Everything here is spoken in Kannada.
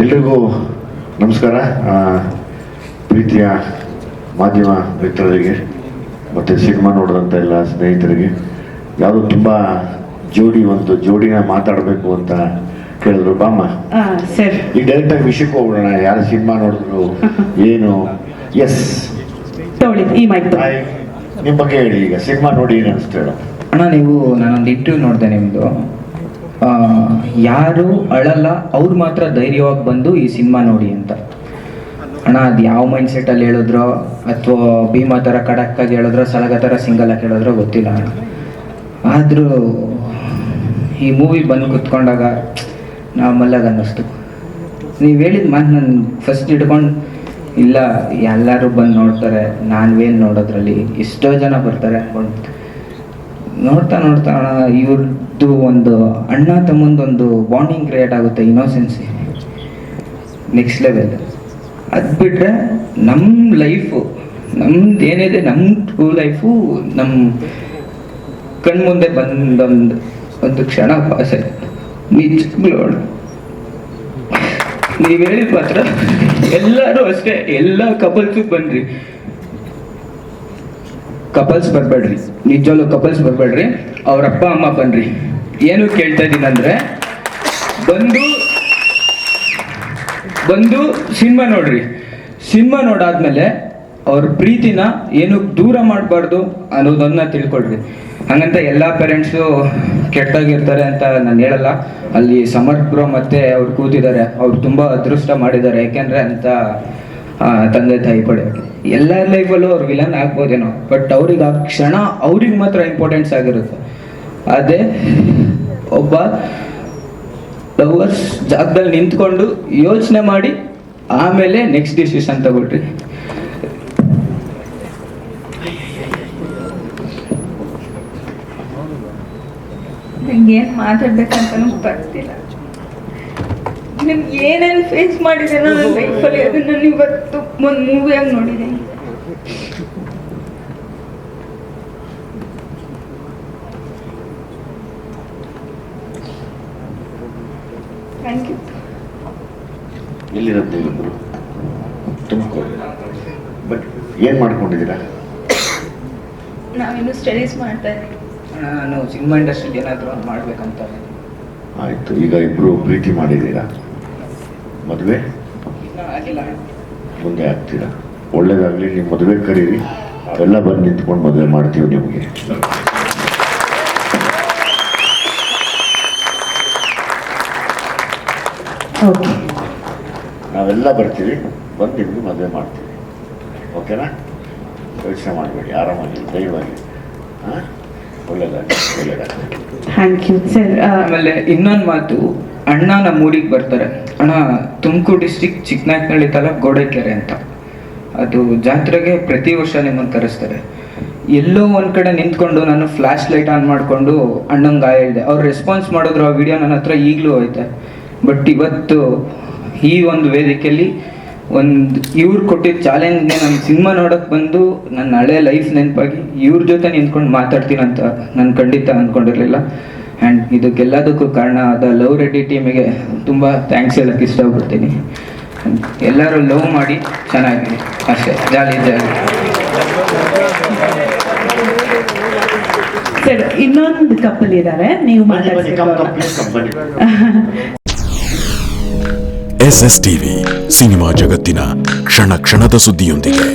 ಎಲ್ರಿಗೂ ನಮಸ್ಕಾರ. ಪ್ರೀತಿಯ ಮಾಧ್ಯಮ ಮಿತ್ರರಿಗೆ ಮತ್ತು ಸಿನಿಮಾ ನೋಡಿದಂಥ ಎಲ್ಲ ಸ್ನೇಹಿತರಿಗೆ. ಯಾವುದು ತುಂಬ ಜೋಡಿ ಒಂದು ಜೋಡಿನ ಮಾತಾಡಬೇಕು ಅಂತ ಕೇಳಿದ್ರು. ಬಾಮ್ಮ ಈ ಡೈರೆಕ್ಟ್ ಆಗಿ ಡೈರೆಕ್ಟಾಗಿ ವಿಷಯಕ್ಕೆ ಹೋಗೋಣ ಯಾರು ಸಿನಿಮಾ ನೋಡಿದ್ರು ಏನು? ಎಸ್ ಈ ಮೈಕ್ ನಿಮ್ಮ ಬಗ್ಗೆ ಹೇಳಿ ಈಗ. ಸಿನಿಮಾ ನೋಡಿ ಏನು ಅನಿಸ್ತೇಳ ಅಣ್ಣ ನೀವು ನಾನೊಂದು ಇಂಟರ್ವ್ಯೂ ನೋಡಿದೆ ನಿಮ್ಮದು ಯಾರು ಅಳಲ್ಲ, ಅವ್ರು ಮಾತ್ರ ಧೈರ್ಯವಾಗಿ ಬಂದು ಈ ಸಿನಿಮಾ ನೋಡಿ ಅಂತ. ಅಣ್ಣ, ಅದು ಯಾವ ಮೈಂಡ್ ಸೆಟ್ಟಲ್ಲಿ ಹೇಳಿದ್ರೋ, ಅಥವಾ ಭೀಮಾ ಥರ ಖಡಕ್ಕಾಗಿ ಹೇಳಿದ್ರೋ, ಸಲಗ ಥರ ಸಿಂಗಲ್ ಆಗಿ ಹೇಳಿದ್ರೋ ಗೊತ್ತಿಲ್ಲ ಅಣ್ಣ. ಆದರೂ ಈ ಮೂವಿ ಬಂದು ಕುತ್ಕೊಂಡಾಗ ಮಲ್ಲಾಗ ಅನ್ನಿಸ್ತು. ನೀವು ಹೇಳಿದ ಮಾತು ನನ್ನ ಫಸ್ಟ್ ಹಿಡ್ಕೊಂಡು, ಇಲ್ಲ, ಎಲ್ಲರೂ ಬಂದು ನೋಡ್ತಾರೆ, ನಾನು ಏನು ನೋಡೋದ್ರಲ್ಲಿ, ಎಷ್ಟೋ ಜನ ಬರ್ತಾರೆ ಅನ್ಕೊಂಡು. ನೋಡ್ತಾ ನೋಡ್ತಾ ಇವ್ರದ್ದು ಒಂದು ಅಣ್ಣ ತಮ್ಮಂದೊಂದು ಬಾಂಡಿಂಗ್ ಕ್ರಿಯೇಟ್ ಆಗುತ್ತೆ ಇನ್ನೋಸೆನ್ಸಿ ನೆಕ್ಸ್ಟ್ ಲೆವೆಲ್ ಅದು ಬಿಟ್ಟರೆ ನಮ್ಮ ಲೈಫು ನಮ್ದು ಏನಿದೆ ನಮ್ಮ ಟ್ರೂ ಲೈಫು ನಮ್ಮ ಕಣ್ಮುಂದೆ ಬಂದೊಂದು ಒಂದು ಕ್ಷಣ ಭಾಷೆ ನಿಜಗಳು ನೀವು ಹೇಳಿದ ಮಾತ್ರ ಎಲ್ಲರೂ ಅಷ್ಟೇ, ಎಲ್ಲ ಕಪಲ್ಸು ಬನ್ರಿ ಕಪಲ್ಸ್ ಬರಬೇಡ್ರಿ. ನಿಜವಲ್ಲೂ ಕಪಲ್ಸ್ ಬರಬೇಡ್ರಿ. ಅವ್ರ ಅಪ್ಪ, ಅಮ್ಮ ಬನ್ರಿ. ಏನು ಕೇಳ್ತಾ ಇದ್ದೀನಿ ಬಂದು ಬಂದು ಸಿನಿಮಾ ನೋಡ್ರಿ. ಸಿನಿಮಾ ನೋಡಾದ್ಮೇಲೆ ಅವ್ರ ಪ್ರೀತಿನ ಏನು ದೂರ ಮಾಡಬಾರ್ದು ಅನ್ನೋದನ್ನ ತಿಳ್ಕೊಳ್ರಿ. ಹಂಗಂತ ಎಲ್ಲ ಪೇರೆಂಟ್ಸು ಕೆಟ್ಟದಾಗಿರ್ತಾರೆ ಅಂತ ನಾನು ಹೇಳಲ್ಲ. ಅಲ್ಲಿ ಸಮರ್ಥ್ ಮತ್ತೆ ಅವ್ರು ಕೂತಿದ್ದಾರೆ. ಅವ್ರು ತುಂಬ ಅದೃಷ್ಟ ಮಾಡಿದ್ದಾರೆ. ಯಾಕೆಂದ್ರೆ ಅಂತ ತಂದೆ ತಾಯಿ ಪಡೆಯೋಕೆ ಎಲ್ಲ ಲೈಫಲ್ಲೂ ಅವ್ರು ವಿಲನ್ ಆಗ್ಬೋದೇನೋ. ಬಟ್ ಅವ್ರಿಗೆ ಆ ಕ್ಷಣ ಅವ್ರಿಗೆ ಮಾತ್ರ ಇಂಪಾರ್ಟೆನ್ಸ್ ಆಗಿರುತ್ತೆ. ಅದೇ, ಒಬ್ಬ ಲವರ್ಸ್ ಜಾಗದಲ್ಲಿ ನಿಂತ್ಕೊಂಡು ಯೋಚನೆ ಮಾಡಿ ಆಮೇಲೆ ನೆಕ್ಸ್ಟ್ ಡಿಸಿಷನ್ ತಗೊಳ್ರಿ. ಏನು ಗೊತ್ತಾಗ್ತಿಲ್ಲ ಬರ್ತಿಲ್ಲ ನಾನು ಏನೇನು ಫೇಸ್ ಮಾಡಿದೆ ನನ್ನ ಲೈಫಲ್ಲಿ ಅದನ್ನ ನಾನು ಇವತ್ತು ಒಂದು ಮೂವಿಯಾಗಿ ನೋಡಿದೆ. ಥ್ಯಾಂಕ್ ಯು ಎಲ್ಲಿರುತ್ತೆ ಇಬ್ಬರು ತುಮಕೂರು. ಬಟ್ ಏನು ಮಾಡ್ಕೊಂಡಿದ್ದೀರಾ? ನಾವಿನ್ನು ಸ್ಟಡೀಸ್ ಮಾಡ್ತಾ ಇದ್ದೀವಿ. ನಾನು ಸಿನಿಮಾ ಇಂಡಸ್ಟ್ರಿಲಿ ಏನಾದರೂ ಒಂದು ಮಾಡ್ಬೇಕಂತ. ಆಯಿತು ಈಗ ಇಬ್ಬರು ಪ್ರೀತಿ ಮಾಡಿದ್ದೀರಾ? ಮದುವೆ? ಮುಂದೆ ಆಗ್ತೀರಾ? ಒಳ್ಳೇದಾಗಲಿ ನೀವು ಮದುವೆ ಕರೀರಿ. ಎಲ್ಲ ಬಂದು ನಿಂತ್ಕೊಂಡು ಮದುವೆ ಮಾಡ್ತೀವಿ ನಿಮಗೆ. ಓಕೆ. ನಾವೆಲ್ಲ ಬರ್ತೀವಿ ಬಂದು ನಿಮಗೆ ಮದುವೆ ಮಾಡ್ತೀವಿ. ಓಕೆನಾ? ಯೋಚನೆ ಮಾಡಬೇಡಿ ಆರಾಮಾಗಿ ದಯವಾಗಿ ಹಾಂ? ಒಳ್ಳೇದಾಗಲಿ ಒಳ್ಳೇದಾಗಲಿ. ಥ್ಯಾಂಕ್ ಯು ಸರ್ ಆಮೇಲೆ ಇನ್ನೊಂದು ಮಾತು. ಅಣ್ಣ ನಮ್ಮ ಊರಿಗೆ ಬರ್ತಾರೆ. ಅಣ್ಣ, ತುಮಕೂರು ಡಿಸ್ಟಿಕ್ ಚಿಕ್ಕನಾಯಕನಹಳ್ಳಿ ತಾಲೂಕು ಗೋಡೆಕೆರೆ ಅಂತ. ಅದು ಜಾತ್ರೆಗೆ ಪ್ರತಿ ವರ್ಷ ನಿಮ್ಮನ್ನು ಕರೆಸ್ತಾರೆ. ಎಲ್ಲೋ ಒಂದು ಕಡೆ ನಿಂತ್ಕೊಂಡು ನಾನು ಫ್ಲ್ಯಾಶ್ ಲೈಟ್ ಆನ್ ಮಾಡಿಕೊಂಡು ಅಣ್ಣಂಗೆ ಇದೆ ಅವ್ರು ರೆಸ್ಪಾನ್ಸ್ ಮಾಡಿದ್ರು, ಆ ವಿಡಿಯೋ ನನ್ನ ಹತ್ರ ಈಗಲೂ ಐತೆ ಬಟ್ ಇವತ್ತು ಈ ಒಂದು ವೇದಿಕೆಯಲ್ಲಿ ಒಂದು ಇವ್ರು ಕೊಟ್ಟಿದ್ದ ಚಾಲೆಂಜ್ಗೆ ನಾನು ಸಿನಿಮಾ ನೋಡೋಕ್ಕೆ ಬಂದು ನನ್ನ ಹಳೆ ಲೈಫ್ ನೆನಪಾಗಿ ಇವ್ರ ಜೊತೆ ನಿಂತ್ಕೊಂಡು ಮಾತಾಡ್ತೀನಿ ಅಂತ ನಾನು ಖಂಡಿತ ಅಂದ್ಕೊಂಡಿರಲಿಲ್ಲ ಆ್ಯಂಡ್ ಇದಕ್ಕೆಲ್ಲದಕ್ಕೂ ಕಾರಣ ಆದ ಲವ್ ರೆಡ್ಡಿ ಟೀಮಿಗೆ ತುಂಬ ಥ್ಯಾಂಕ್ಸ್ ಹೇಳಕ್ಕೆ ಇಷ್ಟಪಡ್ತೀನಿ. ಎಲ್ಲರೂ ಲವ್ ಮಾಡಿ ಚೆನ್ನಾಗಿದೆ ಅಷ್ಟೇ ಜಾಲಿ ಜಾಲಿ. ಸರ್ ಇನ್ನೊಂದು ಕಪ್ಪಲ್ ಇದ್ದಾರೆ ನೀವು ಎಸ್ ಎಸ್ ಟಿವಿ ಸಿನಿಮಾ ಜಗತ್ತಿನ ಕ್ಷಣ ಕ್ಷಣದ ಸುದ್ದಿಯೊಂದಿಗೆ.